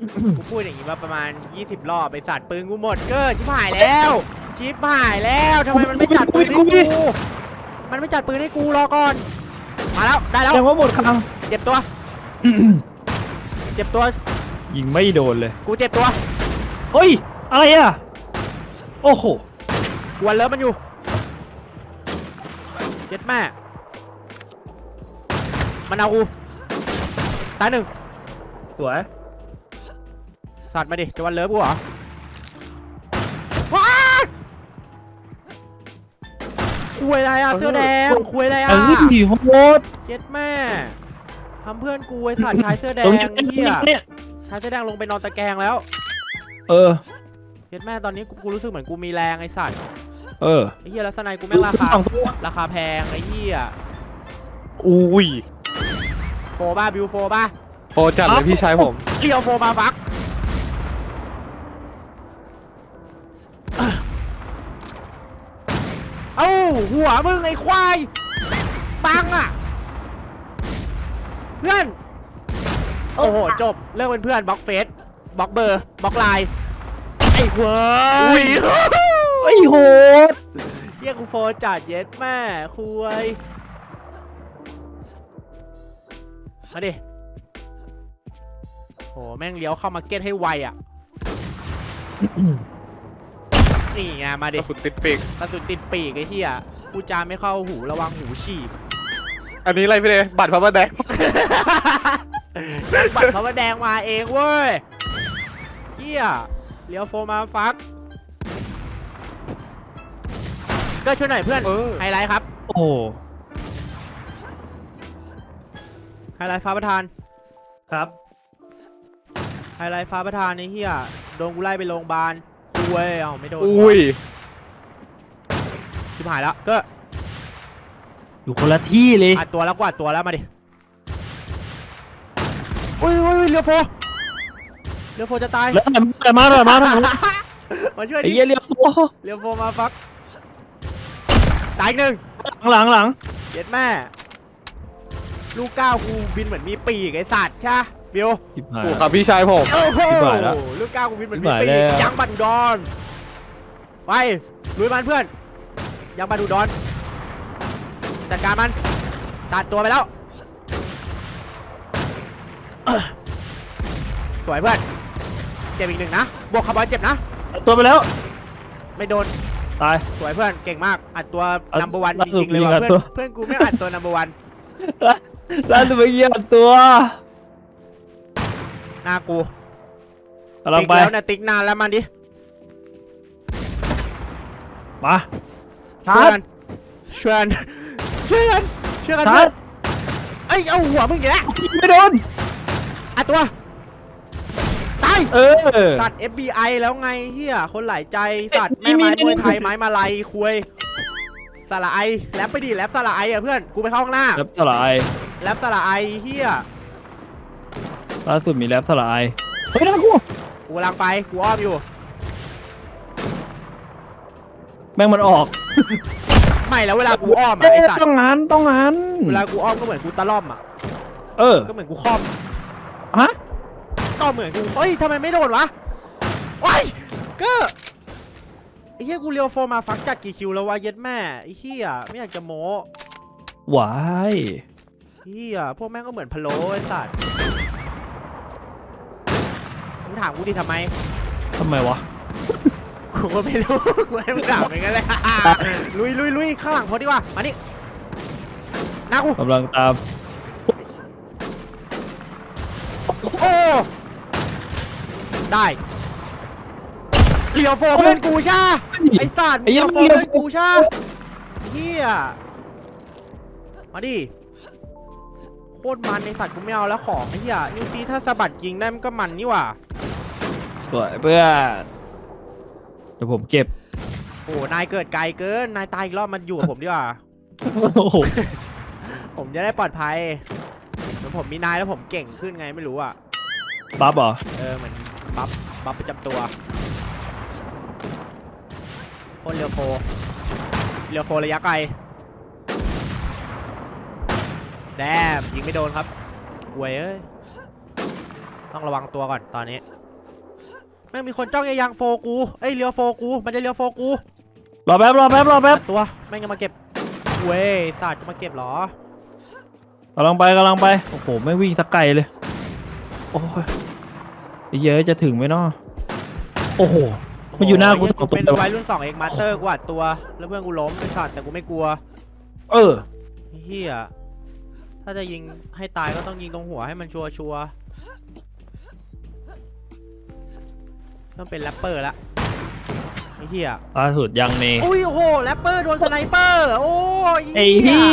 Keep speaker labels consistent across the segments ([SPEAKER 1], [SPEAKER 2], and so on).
[SPEAKER 1] กูพูดอย่างนี้มาประมาณ 20 รอบไปสัตว์ปืนกูหมดเกินชิบหายแล้ว ชิบหายแล้วทำไมมันไม่จัดปืนให้กู มันไม่จัดปืนให้กูรอก่อน มาแล้วได้แล้ว
[SPEAKER 2] ยังว่าหมดครั้ง
[SPEAKER 1] เจ็บตัว เจ็บตัว
[SPEAKER 2] ยิงไม่โดนเลย
[SPEAKER 1] กูเจ็บตัว
[SPEAKER 2] เฮ้ยอะไรอะโอ้โห
[SPEAKER 1] กวนเลิฟมันอยู่เจ็ดแม่มันเอากูตายหนึ่ง
[SPEAKER 2] สวย
[SPEAKER 1] สัตว์มาดิจะวันเลิฟกูเหรอว้ายคุยอะไรอะเสื้อแดงคุยอะไรอะ
[SPEAKER 2] เอ้ยโหด
[SPEAKER 1] เจ็ดแม่ทำเพื่อนกูไอ้สัตว์ชายเสื้อแด
[SPEAKER 2] ตรง
[SPEAKER 1] ง
[SPEAKER 2] นี้
[SPEAKER 1] เฮีย
[SPEAKER 2] เนี่ย
[SPEAKER 1] ชายเสื้อแดงลงไปนอนตะแกรงแล้ว
[SPEAKER 2] เออ
[SPEAKER 1] เจ็ดแม่ตอนนี้กูกูรู้สึกเหมือนกูมีแรงไอ้สัตว์
[SPEAKER 2] เออ
[SPEAKER 1] ไอ้เฮียลักษณะกูแม่งราคา
[SPEAKER 2] สองตัว
[SPEAKER 1] ราคาแพงไอ้เฮีย
[SPEAKER 3] อุ้ย
[SPEAKER 1] โฟบ้าบิวโฟบ้า
[SPEAKER 3] โฟจัดเลยพี่ชายผม
[SPEAKER 1] เรียวโฟมาฟักเอ้า หัวมึงไอ้ควายปังอะ เพื่อน โอ้โห จบ เลิกเป็นเพื่อนบล็อกเฟซบล็อกเบอร์บล็อกไลน์ไอ้ควาย
[SPEAKER 2] เฮ้ยโหด
[SPEAKER 1] เรียกกูโฟจัดเย็ดแม่คุยมาดิโห แม่งเลี้ยวเข้ามาเก็ตให้ไวอะ นี่ไงมา
[SPEAKER 3] ก
[SPEAKER 1] ดิ
[SPEAKER 3] ระสุนติดปีก
[SPEAKER 1] กระสุนติดปีกไอ้เหี้ยพูดจาไม่เข้าหูระวังหูฉีบ
[SPEAKER 3] อันนี้อะไรพี่เลยบัตรพระประแดง
[SPEAKER 1] บัตรเขามาแดงมาเองเว้ยเหี้ยเลี้ยวโฟมาฟักก็ช่วยหน่อยเพื่อน
[SPEAKER 3] เออ
[SPEAKER 1] ไฮไลท์ครับ
[SPEAKER 2] โอ้โห
[SPEAKER 1] ไฮไลท์ฟ้าประธาน
[SPEAKER 2] ครับ
[SPEAKER 1] ไฮไลท์ฟ้าประธานไอ้เหี้ยโดนกูไล่ไปโรงพยาบาล คุยเอ้าไม่โดน
[SPEAKER 3] อุ้ย
[SPEAKER 1] ชิบหายแล้วก็
[SPEAKER 2] อยู่คนละที่เลย
[SPEAKER 1] อัดตัวแล้วกวาดตัวแล้วมาดิอุ้ยอุ้ยอุ้ยเรือโฟเรือโฟจะตาย
[SPEAKER 2] แล้วแต่มาแต่มาแต่มา
[SPEAKER 1] มาช่วย
[SPEAKER 2] ไอ้
[SPEAKER 1] ดิ
[SPEAKER 2] เหี้ยเรียกโอ้
[SPEAKER 1] เรือโฟมาฟักตายอีกหนึ่ง
[SPEAKER 2] หลังหลัง
[SPEAKER 1] เย็ดแม่ ลูกก้าวกูบินเหมือนมีปีกไอ้สัตว์ใช่ปะ บิว
[SPEAKER 2] ชิบหาย
[SPEAKER 3] โอ้ครับพี่ชายผม
[SPEAKER 1] โอ้โห
[SPEAKER 2] ชิบหายแล้ว
[SPEAKER 1] ลูกก้าวกูบินเหมือน
[SPEAKER 2] ชิ
[SPEAKER 1] มี
[SPEAKER 2] บหาย
[SPEAKER 1] ปี
[SPEAKER 2] แล้
[SPEAKER 1] ก
[SPEAKER 2] ว
[SPEAKER 1] ยังบันดอนไปลุยมันเพื่อน ยังบันดูดอนจัดการมันตัดตัวไปแล้วเออสวยเพื่อนเจ็บอีกหนึ่งนะบวกคาร์บอนเจ็บนะ
[SPEAKER 2] ตัวไปแล้ว
[SPEAKER 1] ไม่โดน
[SPEAKER 2] ตาย
[SPEAKER 1] สวยเพื่อน เก่งมาก อัดตัว
[SPEAKER 2] อัด
[SPEAKER 1] number one
[SPEAKER 2] ล่า
[SPEAKER 1] จ
[SPEAKER 2] สุด
[SPEAKER 1] ริงๆเลยว่ะ
[SPEAKER 2] ยิงอัด
[SPEAKER 1] เพื่อน
[SPEAKER 2] ตัว
[SPEAKER 1] เพื่อนกูไม่อัดตัว number one
[SPEAKER 2] แล้วจะไปเยี่ยมตัว
[SPEAKER 1] ห น้ากู
[SPEAKER 2] กำลัง
[SPEAKER 1] ติ๊ก
[SPEAKER 2] ไป
[SPEAKER 1] แล้วนะติ๊กนานแล้วมันดิ
[SPEAKER 2] มา
[SPEAKER 1] ช่วยกันช่วยกันช่วยกันช่วยกัน
[SPEAKER 2] ชา
[SPEAKER 1] เพื่
[SPEAKER 2] ร์
[SPEAKER 1] อนเอ้ยเอาหัวมึงอีกแล้ว
[SPEAKER 2] จไม่โดน
[SPEAKER 1] อัดตัวตาย
[SPEAKER 2] เออ
[SPEAKER 1] สัตว์ FBI แล้วไงเฮียคนหลายใจ สัตว์
[SPEAKER 2] เอ้
[SPEAKER 1] แม่
[SPEAKER 2] ย
[SPEAKER 1] ไม้
[SPEAKER 2] มี
[SPEAKER 1] มวยไทย
[SPEAKER 2] มี
[SPEAKER 1] ไม้มาลัยคุยสระไอแรปไปดิแรปสระไออะเพื่อน กูไปเข้าห้องหน้า
[SPEAKER 2] แรปสลาย
[SPEAKER 1] แรปสระไอเฮีย
[SPEAKER 2] ล่าสุดมีแรปสลายเฮ้ยนั่นกู
[SPEAKER 1] กูกำลังไปกูอ้อมอยู่
[SPEAKER 2] แม่งมันออก
[SPEAKER 1] ไม่แล้วเวลากูอ้อมอะไอสัต
[SPEAKER 2] ต้อ
[SPEAKER 1] ว์
[SPEAKER 2] งงั้นต้องงั้น
[SPEAKER 1] เวลากูอ้อมก็เหมือนกูตะล่อมอะ
[SPEAKER 2] เออ
[SPEAKER 1] ก็เหมือนกูคล่อม
[SPEAKER 2] ฮะ
[SPEAKER 1] ก็เหมือนกูเฮ้ยทำไมไม่โดนวะโอ้ยก็ไอ้เหี้ยกูเรียวโฟร์มาฟักจัดกี่คิวแล้ววะเย็ดแม่ไอ้เหี้ยไม่อยากจะโม้
[SPEAKER 2] หวาย
[SPEAKER 1] เหี้ยพวกแม่งก็เหมือนพะโล้ไอ้สัตว์มึง ถามกูดิทำไม
[SPEAKER 2] ทำไมวะ
[SPEAKER 1] กูก็ไม่รู้ กูให้มึงถามไปงั้นเลยลุยลุยลุยข้างหลังพอดีกว่า มานี่หน้ากู
[SPEAKER 2] กำลังตาม
[SPEAKER 1] โอ้ ได้เรียวโฟร์เพื่อนกูใช่ปะไอ้สัตว์
[SPEAKER 2] ไอ้เหี้ย
[SPEAKER 1] มึง
[SPEAKER 2] มึง
[SPEAKER 1] เอา
[SPEAKER 2] เรีย
[SPEAKER 1] โฟ
[SPEAKER 2] ก
[SPEAKER 1] นกูใช่ปะเฮียมาดิโคตรมันในสัตว์กูไม่เอาแล้วของไอ้เหี้ยนิวซีถ้าสะบัดจริงได้มันก็มันนี่หว่า
[SPEAKER 2] สวยเพื่อนเดี๋ยวผมเก็บ
[SPEAKER 1] โอ้นายเกิดไกลเกิน นายตายอีกรอบมันอยู่กับผมดีกว่า
[SPEAKER 2] โอ้โห
[SPEAKER 1] ผมจะได้ปลอดภัยเดี๋ยวผมมีนายแล้วผมเก่งขึ้นไงไม่รู้อะ
[SPEAKER 2] ปั๊บเหรอ
[SPEAKER 1] เออเหมือนบัฟบัฟประจำตัวพ่นเรือโฟเรือโฟระยะไกลแดมยิงไม่โดนครับหวยเอ้ย ต้องระวังตัวก่อนตอนนี้ แม่งมีคนจ้องยายางโฟกูเอ้ยเลี้ยวโฟกูมันจะเลี้ยวโฟกู
[SPEAKER 2] รอแป๊บรอแป๊บรอแป๊บ
[SPEAKER 1] ตัวแม่งจะมาเก็บเว้ยสัตว์จะมาเก็บเหรอกำ
[SPEAKER 2] ลังไปกำลังไปโอ้โหไม่วิ่งสักไกลเลยโอ้ยไอ้เหี้ยอะจะถึงไหมเนาะโอ้โหมันอยู่หน้ากู
[SPEAKER 1] โโเหี้
[SPEAKER 2] สองตัว
[SPEAKER 1] เป็น
[SPEAKER 2] เลยวะ
[SPEAKER 1] วัยรุ่น2 X Master กูอัดตัว แล้วเพื่อนกูล้มไอ้สัตว์แต่กูไม่กลัว
[SPEAKER 2] เออ
[SPEAKER 1] เฮียถ้าจะยิงให้ตายก็ต้องยิงตรงหัวให้มันชัวร์ชัว ต้องเป็นแรปเปอร์ละไอ้เฮีย
[SPEAKER 2] ล่าสุดยังนี่
[SPEAKER 1] อุ้ยโอ้โหแรปเปอร์โดนสไนเปอร์โอ้ย
[SPEAKER 2] ไอ้ที่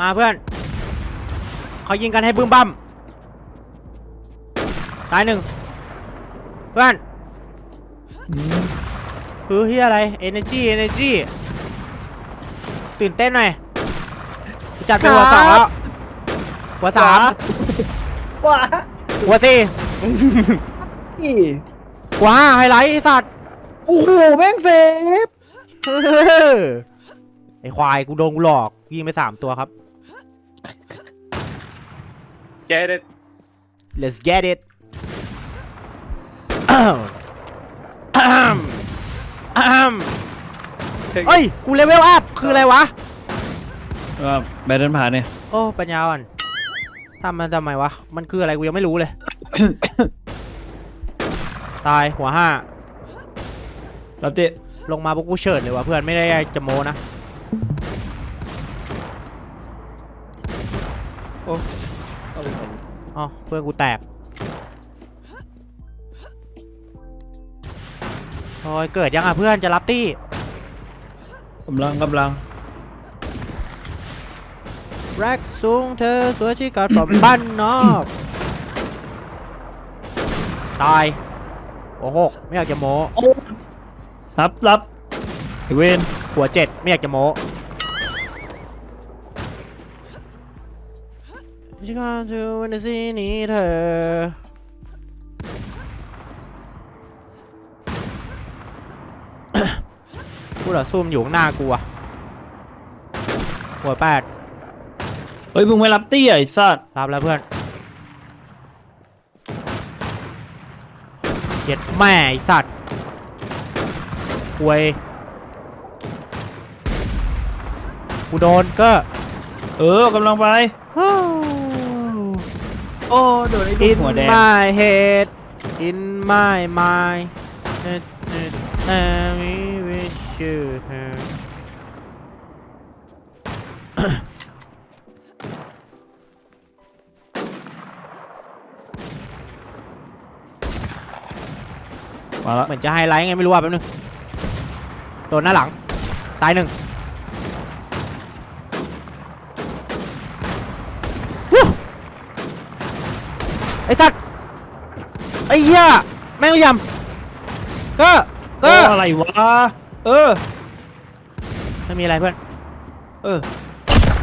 [SPEAKER 1] มาเพื่อนเขายิงกันให้บึ้มบั้มตายหนึ่งเพื่อน
[SPEAKER 2] อืม
[SPEAKER 1] คือเฮียอะไร energy energy ตื่นเต้นหน่อยกูจัดไปหัวสองแล้ว หัวสาม
[SPEAKER 2] ว้า
[SPEAKER 1] หัวสี่
[SPEAKER 2] อี
[SPEAKER 1] หัวห้าไฮไลท์ไอ้สัตว์
[SPEAKER 2] โอ้โหแม่งเซฟ
[SPEAKER 1] ไอควายกูโดนกูหลอกยิงไปสามตัวครับ
[SPEAKER 3] แกได้
[SPEAKER 1] let's get it อ้าวอ้าวอ้าว
[SPEAKER 3] เช็ค
[SPEAKER 1] เอ้ย กูเลเวลอัพคืออะไรวะ
[SPEAKER 2] ว่าแบตเดินผ่านเนี่ย
[SPEAKER 1] โอ้ ปัญญาอ่อน ทำมันทำไมวะ มันคืออะไรกูยังไม่รู้เลย ตายหัวห้า
[SPEAKER 2] รับเจ๊
[SPEAKER 1] ลงมาพวกกูเฉิดเลยวะเพื่อนไม่ได้จะโมนะอ๋อเพื่อนกูแตกโอ้ยเกิดยังอะเพื่อนจะรับตี้
[SPEAKER 2] กำลังกำลัง
[SPEAKER 1] แร็กสูงเธอสวยชิกัดผมบ้านนอกตาย โอ้โหไม่อยากจะโม้
[SPEAKER 2] รับรับไอเวน
[SPEAKER 1] หัวเจ็ดไม่อยากจะโม้ชิคาจูวันซีนี้เธอกูเหรอซูมอยู่ข้างหน้ากูอะหัวแปด
[SPEAKER 2] เฮ้ยมึงไม่รับตี้อะไอ้สัตว์
[SPEAKER 1] รับแล้วเพื่อนเจ็ดแม่ไอสัตว์ควยกูโดนก็
[SPEAKER 2] เออกำลังไป โอ้โดนไอ้ลู
[SPEAKER 1] อิ
[SPEAKER 2] ก
[SPEAKER 1] น
[SPEAKER 2] หัวแดง
[SPEAKER 1] my head in my mind Let it let me wish you
[SPEAKER 2] มาละ
[SPEAKER 1] เหมือนจะไฮไลท์ไงไม่รู้อะแป๊บนึงโดนหน้าหลัง ตายหนึ่งวู้ไอ้สัตว์ไอ้เหี้ยแม่งเหลี่ยมก็
[SPEAKER 2] โอ้
[SPEAKER 1] ก็
[SPEAKER 2] อะไรวะ เออ
[SPEAKER 1] ไม่มีอะไรเพื่อน
[SPEAKER 2] เออ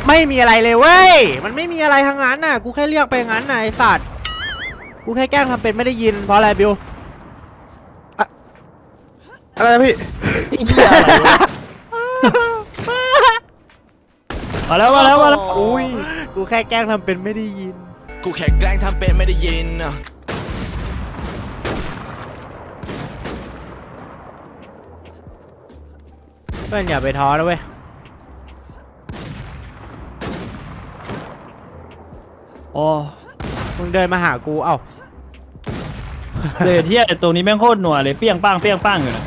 [SPEAKER 1] ไม่มีอะไรเลยเว้ย มันไม่มีอะไรทั้งนั้นน่ะ กูแค่เรียกไปงั้นน่ะไอ้สัตว์ กูแค่แกล้งทำเป็นไม่ได้ยินเพราะอะไรบิว
[SPEAKER 3] อะไรนะพี่
[SPEAKER 2] มาแล้วมาแล้วมาแล้ว
[SPEAKER 1] อุ้ยกูแค่แกล้งทำเป็นไม่ได้ยิน
[SPEAKER 4] กูแค่แกล้งทำเป็นไม่ได้ยินอะ
[SPEAKER 1] เพื่อนอย่าไปท้อนะเว้ย
[SPEAKER 2] โอ้
[SPEAKER 1] มึงเดินมาหากู เอ้า
[SPEAKER 2] เศษเที่ยไอ้ตัวนี้แม่งโคตรหนัวเลยเปี้ยงป้างเปี้ยงป้างอยู่นะ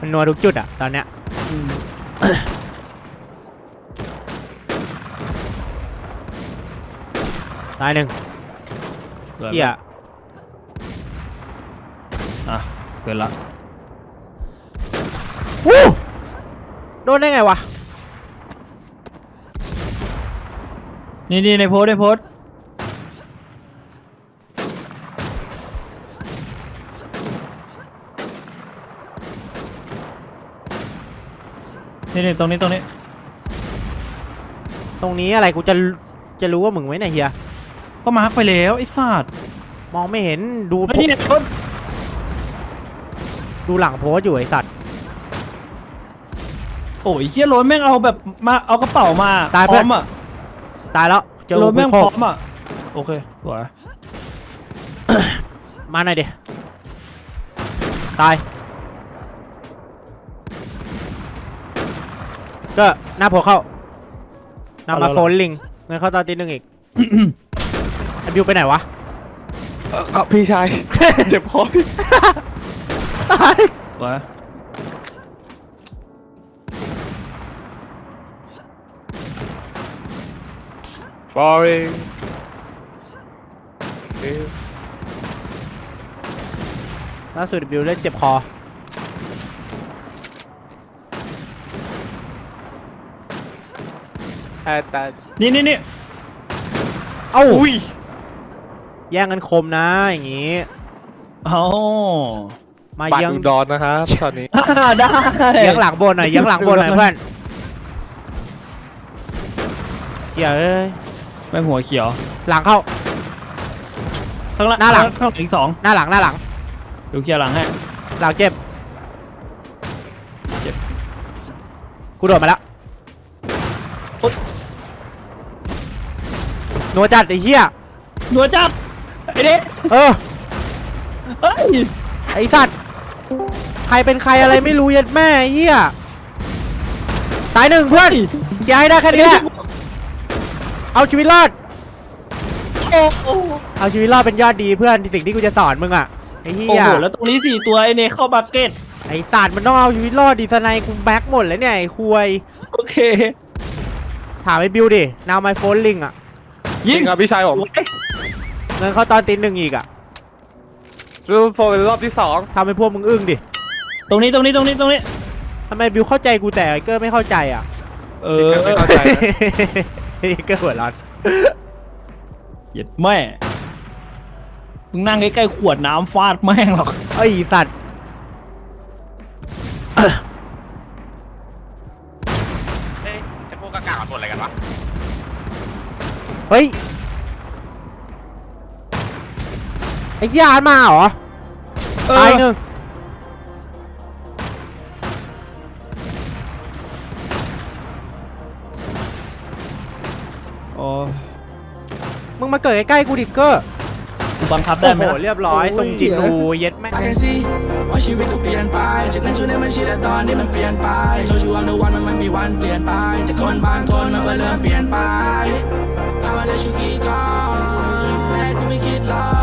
[SPEAKER 1] มันนัวทุกจุดอะตอนเนี้ยตายหนึ่งเหี้ย
[SPEAKER 2] อะเกินละ
[SPEAKER 1] วู้โดนได้ไงวะ
[SPEAKER 2] นี่นี่ในโพสต์ในโพสต์ นี่นี่ตรงนี้ตรงนี้
[SPEAKER 1] ตรงนี้อะไรกูจะจะรู้ว่ามึงไหมเนี่ยเฮีย
[SPEAKER 2] ก็มาร์กไปแล้วไอ้สัตว์
[SPEAKER 1] มองไม่เห็นดู
[SPEAKER 2] ไอ้ยนี่โพสต์
[SPEAKER 1] ดูหลังโพสต์อยู่ไอสัตว์
[SPEAKER 2] โอ้ยเชี่ยโรนแม่งเอาแบบมาเอากระเป๋ามา
[SPEAKER 1] ตาย
[SPEAKER 2] พ
[SPEAKER 1] เพื่
[SPEAKER 2] ร้
[SPEAKER 1] อ
[SPEAKER 2] อนมอะ
[SPEAKER 1] ตายแล้วเจอ
[SPEAKER 2] ร
[SPEAKER 1] กู
[SPEAKER 2] ถแม่ง
[SPEAKER 1] โค
[SPEAKER 2] พร้
[SPEAKER 1] ก
[SPEAKER 2] อมอะโอเคสวย
[SPEAKER 1] มาหน่อยดิตาย ก็หน้าโผล่เข้านำมาโฟนลิงเงินเข้าตอนตีหนึ่งอีกไอบิวไปไหนวะ
[SPEAKER 3] เอ่อครับพี่ชาย เจ็บคอพี่
[SPEAKER 1] ตาย
[SPEAKER 2] สวย
[SPEAKER 3] ฟอร์ริง
[SPEAKER 1] ล่าสุดบิวเล่นเจ็บคอ
[SPEAKER 3] แอดตา
[SPEAKER 2] นี่นี่นี่
[SPEAKER 1] เอ้า
[SPEAKER 3] อุ้ย
[SPEAKER 1] แย่งกันคมนะอย่างงี้
[SPEAKER 2] เอา
[SPEAKER 1] มา
[SPEAKER 3] บัตร
[SPEAKER 1] เยื้อง
[SPEAKER 3] อุดรนะครับช็อตนี้
[SPEAKER 2] ได้
[SPEAKER 1] เยื้องหลังบนหน่อยเยื้องหลังบนหน่อยเพื่อนเหี้ยเอ้ย
[SPEAKER 2] แม่งหัวเขียว
[SPEAKER 1] หลังเข้า
[SPEAKER 2] ข้างล่าง
[SPEAKER 1] หน้าหลัง
[SPEAKER 2] ข้างหลังอีกสอง
[SPEAKER 1] หน้าหลังหน้าหลัง
[SPEAKER 2] เดี๋ยวเคลียร์หลังให้
[SPEAKER 1] หลังเจ็บ
[SPEAKER 2] เจ็บ
[SPEAKER 1] กูโดดมาแล้ว หนัวจัดไอ้เหี้ย
[SPEAKER 2] หนัวจับไอ้เด็ก
[SPEAKER 1] เออ
[SPEAKER 2] เฮ้ย
[SPEAKER 1] ไอ้สัตว์ ใครเป็นใครอะไรไม่รู้เย็ดแม่ไอ้เหี้ยตายหนึ่งเพื่อนเคลียร์ให้ได้แค่นี้แหละเอาชีวิตรอด
[SPEAKER 2] โอ้โห
[SPEAKER 1] เอาชีวิตรอดเป็นยอดดีเพื่อนสิ่งที่กูจะสอนมึงอะไอ้เหี้
[SPEAKER 2] โอ้
[SPEAKER 1] ย
[SPEAKER 2] โหแล้วตรงนี้สี่ตัวไอ้เนเข้าบักเก็ต
[SPEAKER 1] ไอ้สัตว์มันต้องเอาชีวิตรอดดีสไนด์กูแบ็กหมดแล้วเนี่ยไอ้คุย
[SPEAKER 2] โอเค
[SPEAKER 1] ถามไอ้บิวดินาวไมโฟนลิงอะ
[SPEAKER 3] จริงครับพี่ชายผม
[SPEAKER 2] โอ้ย
[SPEAKER 1] เงินเข้าตอนตีหนึ่งอีกอะ
[SPEAKER 3] สปิลโฟเป็นรอบที่สอง
[SPEAKER 1] ทำให้พวกมึงอึ้งดิ
[SPEAKER 2] ตรงนี้ตรงนี้ตรงนี้ตรงนี้
[SPEAKER 1] ทำไมบิวเข้าใจกูแต่ไอ้เกอร์ไม่เข้าใจอะ
[SPEAKER 2] เอ
[SPEAKER 3] เอ
[SPEAKER 2] อ
[SPEAKER 3] อไม่เข้าใจนะ
[SPEAKER 1] ไอ้เกอร์หัวร้อน
[SPEAKER 2] เหยียดแม่มึงนั่งใกล้ๆขวดน้ำฟาดแม่งหรอก
[SPEAKER 1] ไอ้สัตว์
[SPEAKER 5] เฮ้ยไอ้พวกกากามันบ่นอะไรกันวะ
[SPEAKER 1] เฮ้ย ไอ้ยานมาเหรอ
[SPEAKER 2] เออ
[SPEAKER 1] ตายหนึ่ง
[SPEAKER 2] โอ้
[SPEAKER 1] มึงมาเกิดใกล้ๆกูดิเกอร์
[SPEAKER 2] กูบังคับได้
[SPEAKER 1] โอ้
[SPEAKER 2] ไหม
[SPEAKER 1] โห
[SPEAKER 2] ล่ะ
[SPEAKER 1] เรียบร้อยทรงจิตนูเย็ดแม่
[SPEAKER 6] I can see ว่าชีวิตก็เปลี่ยนไปจากเงินส่วนในบัญชีแต่ตอนนี้มันเปลี่ยนไปโชว์ชูอันเดอร์วันมันไม่มีวันเปลี่ยนไป แต่คนบางคนมันก็เริ่มเปลี่ยนไป never let you keep going แม้กูไม่คิดหรอก